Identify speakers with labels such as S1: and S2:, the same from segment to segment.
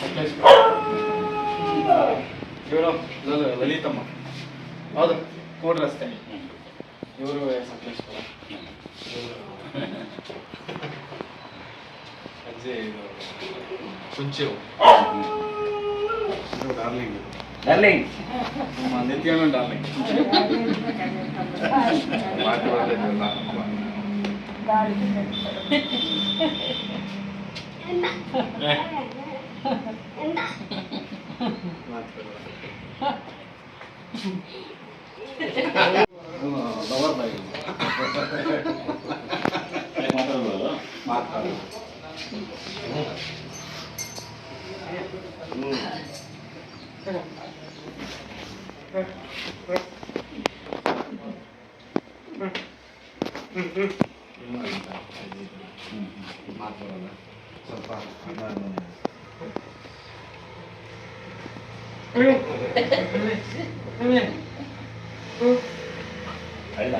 S1: ಸಕಲೇಶ್ಪುರ ಇವರು ಲಲಿತಮ್ಮ ಹೌದು ಕೋಡ್ ರಸ್ತೆ ಇವರು ಸಕಲೇಶ್ಪುರ ಅಜ್ಜಿ ಕುಂಚು ಡಾರ್ಲಿಂಗ್
S2: ಡಾರ್ಲಿಂಗ್
S1: ನಮ್ಮ ನಿತ್ಯಣ್ಣ ಡಾರ್ಲಿಂಗ್ ಮಾತು ಬರಲಿಲ್ಲ ಮಾತು
S2: അല്ല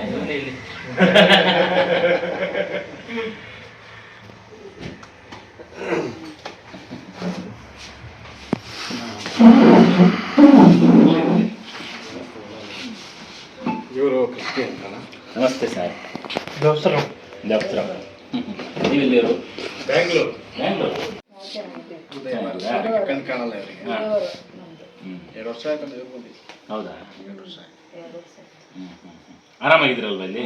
S2: ನೀವೆಲ್ಲಿರು
S1: ಬ್ಯಾಂಗ್ಳೂರು.
S2: ಬ್ಯಾಂಗ್ಳೂರು?
S1: ಕಣ್ ಕಾಣಲ್ಲ ಇವರಿಗೆ. ಎರಡು ವರ್ಷ ಆಯ್ತು ಅಂದ್ರೆ ಬಂದು
S2: ಹೌದಾ?
S1: ಎರಡು ವರ್ಷ ಆಯ್ತು.
S2: ಹ್ಞೂ ಹ್ಞೂ ಆರಾಮಾಗಿದ್ದೀರಲ್ವ ಇಲ್ಲಿ?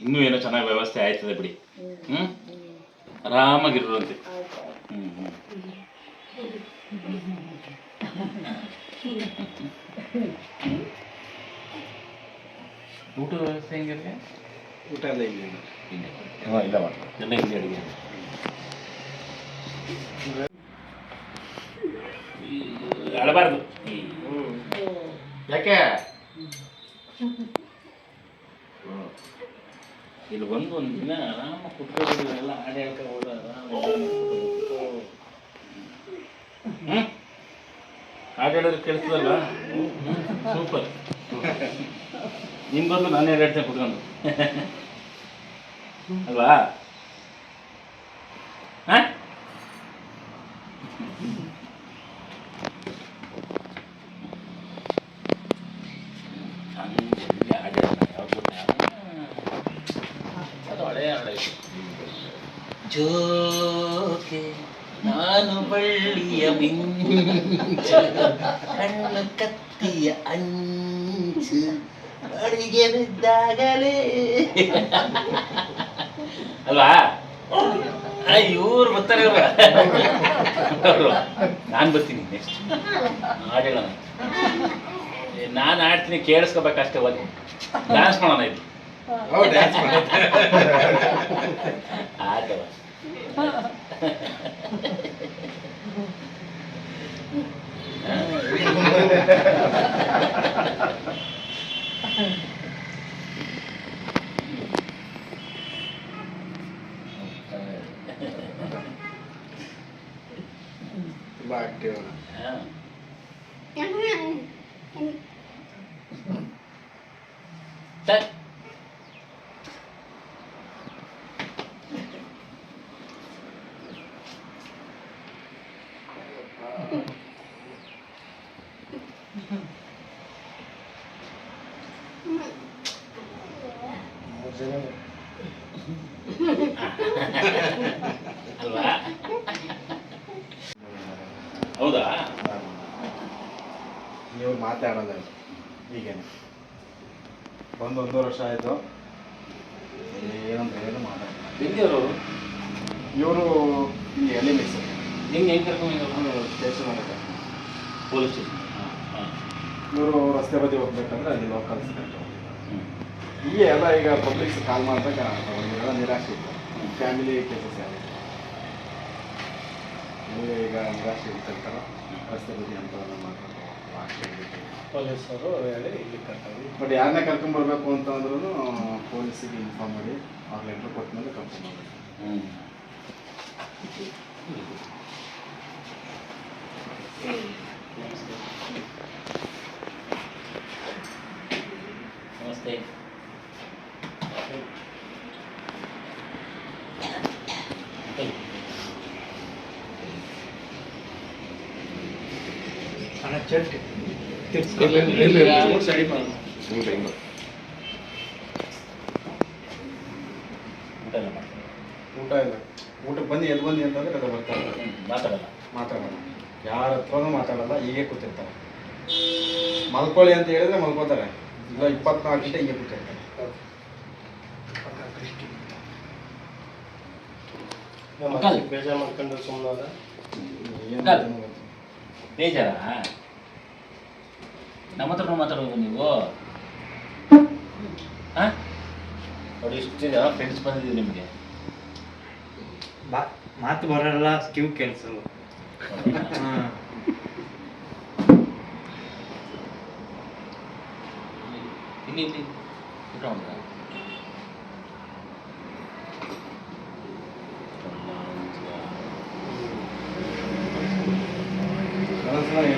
S2: ಇನ್ನೂ ಏನೋ ಚೆನ್ನಾಗಿ ವ್ಯವಸ್ಥೆ ಆಯ್ತದೆ ಬಿಡಿ. ಹ್ಮ್. ಆರಾಮಾಗಿರೋರಂತೆ. ಹ್ಞೂ ಹ್ಞೂ ಊಟದ ವ್ಯವಸ್ಥೆ ಹೆಂಗಿರುತ್ತೆ
S1: ಊಟ ಎಲ್ಲ ಇಲ್ಲಿ
S2: ಹಾಂ ಇಲ್ಲ ಮಾಡಿ ಎಲ್ಲ ಇಲ್ಲಿ ಅಡುಗೆ ಅಳಬಾರ್ದು.
S1: ಯಾಕೆ?
S2: ಇಲ್ಲಿ ಬಂದು ಒಂದು ದಿನ ಆರಾಮ ಕುತ್ಕೊಂಡು ಎಲ್ಲ ಹಾಡು ಹೇಳ್ಕೊಂಡು ಹೋದ ಹ್ಞೂ ಹಾಡು ಹೇಳೋದು ಕೇಳಿಸ್ತದಲ್ಲ? ಸೂಪರ್. ನಿನ್ ಬಂದು ನಾನೇ ಎರಡು ಹೇಳ್ತೇನೆ ಕುತ್ಕೊಂಡು. ಅಲ್ವಾ? ಜೋಕೆ ನಾನು ಬಳ್ಳಿಯ ಮಿಂಚ ಕಣ್ಣು ಕತ್ತಿಯ ಅಂಚು ಅಡಿಗೆ ಬಿದ್ದಾಗಲೇ. ಅಲ್ವಾ ಇವ್ರು ಬರ್ತಾರೆ ಇವ್ರು. ನಾನು ಬರ್ತೀನಿ ನೆಕ್ಸ್ಟ್ ಆಡೋಣ ನಾನು ಆಡ್ತೀನಿ ಕೇಳಿಸ್ಕೋಬೇಕಷ್ಟೇ ಒಂದು ಡ್ಯಾನ್ಸ್ ಮಾಡೋಣ ಇದು ಆಟವ
S1: ತುಂಬ ಆಕ್ಟಿವ್
S2: ಸರ್ ಅಲ್ವಾ ಹೌದಾ
S1: ನೀವು ಮಾತಾಡೋದಲ್ಲ ಹೀಗೇನೆ. ಒಂದು ಒಂದೂವರೆ ವರ್ಷ ಆಯಿತು. ಏನಂತ ಏನು ಮಾತಾಡ
S2: ಎಲ್ಲಿಯವರು
S1: ಇವರು ಇಲ್ಲಿ ಎಲ್ಲಿ ಮಿಕ್ಸ್
S2: ಹೆಂಗೆ ಹೆಂಗೆ ಕರ್ಕೊಂಡು
S1: ಸ್ಟೇಷನ್ ಒಳಗೆ
S2: ಪೊಲೀಸ್ ಸ್ಟೇಷನ್. ಹಾಂ
S1: ಇವರು ರಸ್ತೆ ಬದಿ ಹೋಗ್ಬೇಕಂದ್ರೆ ಅಲ್ಲಿ ಲೋಕಲ್ ಹೀಗೆ ಎಲ್ಲ ಈಗ ಪಬ್ಲಿಕ್ಸ್ ಕಾಲ್ ಮಾಡಿದಾಗ ಅವ್ರಿಗೆಲ್ಲ ನಿರಾಶೆ ಇತ್ತು. ಫ್ಯಾಮಿಲಿ ಕೇಸಸ್ ಯಾರು ಈಗ ನಿರಾಶೆ ಇರ್ತಿರ್ತಾರ ರಸ್ತೆ ಬದಿ ಅಂತ
S3: ಪೊಲೀಸರು ಹೇಳಿ ಇಲ್ಲಿ ಕರ್ಕೊಂಡು
S1: ಬಟ್ ಯಾರನ್ನೇ ಕರ್ಕೊಂಬರ್ಬೇಕು ಅಂತಂದ್ರೂ ಪೊಲೀಸಿಗೆ ಇನ್ಫಾರ್ಮ್ ಮಾಡಿ ಅವ್ರ ಲೆಟ್ರ್ ಕೊಟ್ಟ ಮೇಲೆ ಕರ್ಕೊಂಬರ್ಬೇಕು
S2: ಹ್ಮ್. ನಮಸ್ತೆ.
S3: ಅಣ್ಣ ಚಟ್ಟಿ
S2: ಊಟ
S1: ಇಲ್ಲ ಊಟಕ್ಕೆ ಬಂದು ಎಲ್ಲಿ ಬಂದು ಅಂತಂದ್ರೆ ಅದು ಬರ್ತಾರೆ
S2: ಮಾತಾಡಲ್ಲ
S1: ಮಾತಾಡಲ್ಲ ಯಾರ ಹತ್ರನೂ ಮಾತಾಡಲ್ಲ ಹೀಗೆ ಕೂತಿರ್ತಾರೆ ಮಲ್ಕೊಳ್ಳಿ ಅಂತ ಹೇಳಿದ್ರೆ ಮಲ್ಕೋತಾರೆ ಇಲ್ಲ ಇಪ್ಪತ್ನಾಲ್ಕು ಗಂಟೆ ಹೀಗೆ ಕೂತಿರ್ತಾರೆ.
S3: ಬೇಜಾರು ಮಾಡ್ಕೊಂಡು.
S1: ಅಂತಾನೂ
S2: ಬೇಜಾರ ನಮ್ಮ ಹತ್ರ ಮಾತಾಡೋದು ನೀವು ಹಾಂ ನೋಡಿ ಇಷ್ಟು ಜನ ಫ್ರೆಂಡ್ಸ್ ಬಂದಿದ್ದೀವಿ ನಿಮಗೆ
S4: ಮಾತು ಬರಲ್ಲ ಕಿವ್ ಕೇಳಿಸಲ್ಲ
S2: ಇಲ್ಲಿ ಇಲ್ಲಿ ಊಟ ಮಾಡಿದ್ರ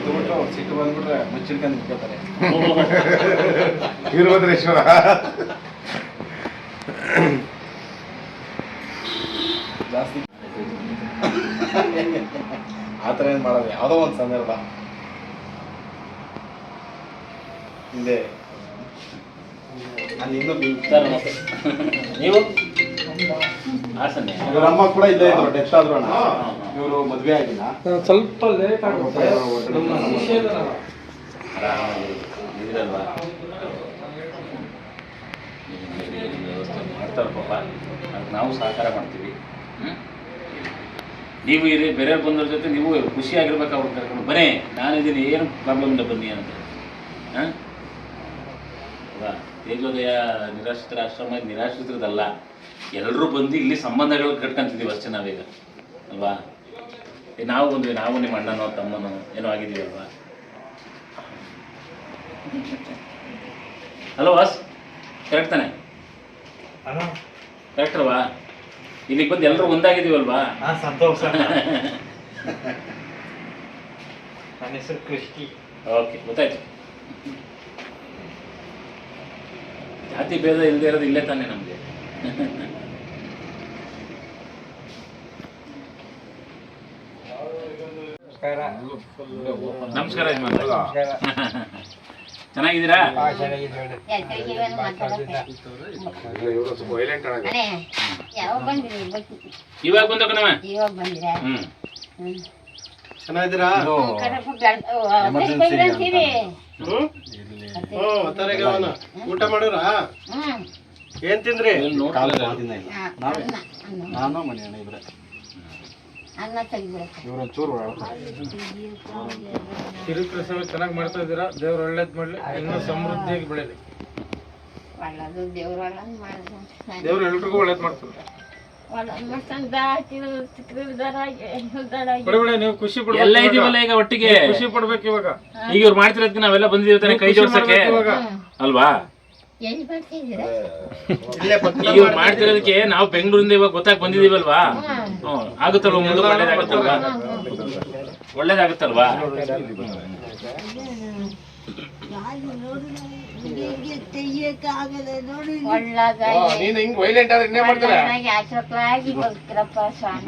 S1: ಎದ್ಬಿಟ್ಟು ಅವ್ರು ಸಿಟ್ಟು ಬಂದ್ಬಿಟ್ರೆ ಮುಚ್ಚಿಡ್ಕೊಂಡು ನಿಂತ್ಕೋತಾರೆ. ವೀರಭದ್ರೇಶ್ವರ ಜಾಸ್ತಿ. ಆ ಥರ ಏನು ಮಾಡೋದು? ಯಾವುದೋ ಒಂದು ಸಂದರ್ಭ. ಹಿಂದೆ ಅಲ್ಲಿ ಇನ್ನೂ
S2: ಸರ್ ನಮಸ್ತೆ ನೀವು? ಹಾಸನ್ನೇ.
S1: ಇವರಮ್ಮ ಅಮ್ಮ ಕೂಡ ಇದ್ದೇ ಇದ್ರು ಡೆತ್ ಆದ್ರು ಅಣ್ಣ. ಇವರು ಮದುವೆ ಆಗಿಲ್ಲ.
S3: ಸ್ವಲ್ಪ ಲೇಟ್
S1: ಆಗುತ್ತೆ.
S2: ವ್ಯವಸ್ಥೆ ಮಾಡ್ತಾರೆ ಪಾಪ ಅದಕ್ಕೆ ನಾವು ಸಹಕಾರ ಮಾಡ್ತೀವಿ? ನೀವು ಇರಿ ಬೇರೆಯವ್ರು ಬಂದ್ರ ಜೊತೆ ನೀವು ಖುಷಿಯಾಗಿರ್ಬೇಕು ಅವ್ರು ಕರ್ಕೊಂಡು. ಬನ್ನಿ ನಾನಿದ್ದೀನಿ ಏನು ಪ್ರಾಬ್ಲಮ್ ಇಲ್ಲ ಬನ್ನಿ ಅಂತ. ಹಾಂ? ತೇಜೋದಯ ನಿರಾಶ್ರಿತರ ಆಶ್ರಮ ನಿರಾಶ್ರಿತರದಲ್ಲ. ಎಲ್ಲರೂ ಬಂದು ಇಲ್ಲಿ ಸಂಬಂಧಗಳು ಕಟ್ಕೊಂತಿದ್ದೀವಿ ಅಷ್ಟೇ ನಾವೀಗ. ಅಲ್ವಾ? ನಾವು ಬಂದ್ವಿ ನಾವು ನಿಮ್ಮ ಅಣ್ಣನೋ ತಮ್ಮನೋ ಏನೋ ಆಗಿದ್ದೀವಿ ಅಲ್ವಾ ಹಲೋ ವಾಸ್ ಕರೆಕ್ಟ್ ತಾನೆ? ಕರೆಕ್ಟ್ ಅಲ್ವಾ? ಇಲ್ಲಿಗೆ ಬಂದು ಎಲ್ಲರೂ ಒಂದಾಗಿದ್ದೀವಲ್ವಾ?
S4: ಸಂತೋಷ. ನನ್ನ ಹೆಸರು ಕೃಷ್ಟಿ.
S2: ಓಕೆ ಗೊತ್ತಾಯ್ತು. ಜಾತಿ ಭೇದ ಇಲ್ಲದೆ ಇರೋದು ಇಲ್ಲೇ ತಾನೆ ನಮಗೆ.
S4: ನಮಸ್ಕಾರ.
S2: ಚೆನ್ನಾಗಿದ್ದೀರಾ? ಇವಾಗ ಬಂದ ಕಣವ
S3: ಚೆನ್ನಾಗಿದ್ದೀರಾ? ಊಟ ಮಾಡೋರಾ? ಏನ್ ತಿಂದ್ರಿ?
S1: ನಾನು ಮನೆ ಅಣ್ಣ ಇಬ್ರೆ.
S5: ಅನ್ನ ತೆಗಿಬಿಡಕ್ಕೆ
S1: ಇವ್ರೊಂಚೂರು
S3: ಕಿರುಕೃಷ್ಣ ಚೆನ್ನಾಗಿ ಮಾಡ್ತಾ ಇದ್ದೀರಾ? ದೇವ್ರು ಒಳ್ಳೇದ್ ಮಾಡ್ಲಿ ಇನ್ನೂ ಸಮೃದ್ಧಿಯಾಗಿ ಬೆಳೀಲಿ.
S5: ಒಳ್ಳದು ದೇವ್ರ ಒಳ್ಳದ್ ಮಾಡಿದ್ರು
S3: ದೇವ್ರು ಎಲ್ರಿಗೂ ಒಳ್ಳೇದ್
S5: ಮಾಡ್ತಾನೆ.
S3: ನೀವು ಖುಷಿ
S2: ಎಲ್ಲ. ಇದೀವಲ್ಲ ಈಗ ಒಟ್ಟಿಗೆ?
S3: ಖುಷಿ ಪಡ್ಬೇಕು ಇವಾಗ.
S2: ಈಗ ಇವ್ರು ಮಾಡ್ತಿರೋದಕ್ಕೆ ನಾವೆಲ್ಲ ಬಂದಿದ್ದೀವಿ ತಾನೆ ಕೈ ಜೋಡಿಸಕ್ಕೆ?
S3: ಇವಾಗ.
S2: ಅಲ್ವಾ?
S5: ಎಲ್ಲಿ
S2: ಇವ್ರು ಮಾಡ್ತಿರೋದಕ್ಕೆ ನಾವು ಬೆಂಗಳೂರಿಂದ ಇವಾಗ ಗೊತ್ತಾಗಿ ಬಂದಿದೀವಲ್ವಾ ಹ್ಮ್. ಆಗುತ್ತಲ್ವಾ ಮುಂದೆ? ಒಳ್ಳೇದಾಗುತ್ತಲ್ವಾ? ಒಳ್ಳೇದಾಗುತ್ತಲ್ವಾ?
S5: ಒಳ್ಳದಾಗಿ
S3: ನೀನ್ ಹಿಂಗ್ ವೈಲೆಂಟ್ ಆದ್ರೆ ಇನ್ನೇ ಮಾಡ್ತಾರೆ?
S5: ಬದುಕಿರಪ್ಪ ಸ್ವಾಮಿ.